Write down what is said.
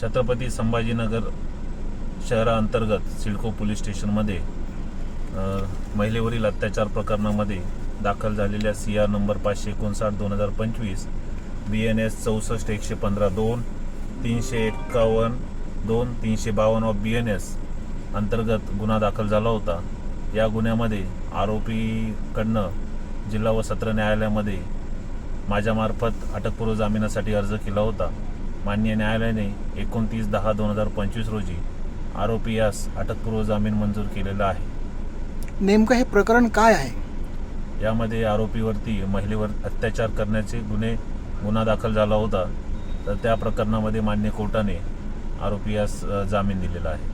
छत्रपती संभाजीनगर शहराअंतर्गत सिडको पोलीस स्टेशनमध्ये महिलेवरील अत्याचार प्रकरणामध्ये दाखल झालेल्या सी आर नंबर पाचशे एकोणसाठ दोन हजार पंचवीस बी एन एस चौसष्ट एकशे पंधरा दोन तीनशे एक्कावन्न दोन तीनशे बावन्न ऑफ बी एन एस अंतर्गत गुन्हा दाखल झाला होता. या गुन्ह्यामध्ये आरोपीकडनं जिल्हा व सत्र न्यायालयामध्ये माझ्यामार्फत अटकपूर्व जामिनासाठी अर्ज केला होता. मान्य न्यायालयाने एकोणतीस दहा दोन हजार पंचवीस रोजी आरोपी यास अटकपूर्व जामीन मंजूर केलेला आहे. नेमकं हे प्रकरण काय आहे? यामध्ये आरोपीवरती महिलेवर अत्याचार करण्याचे गुन्हे गुन्हा दाखल झाला होता तर त्या प्रकरणामध्ये मान्य कोर्टाने आरोपी यास जामीन दिलेला आहे.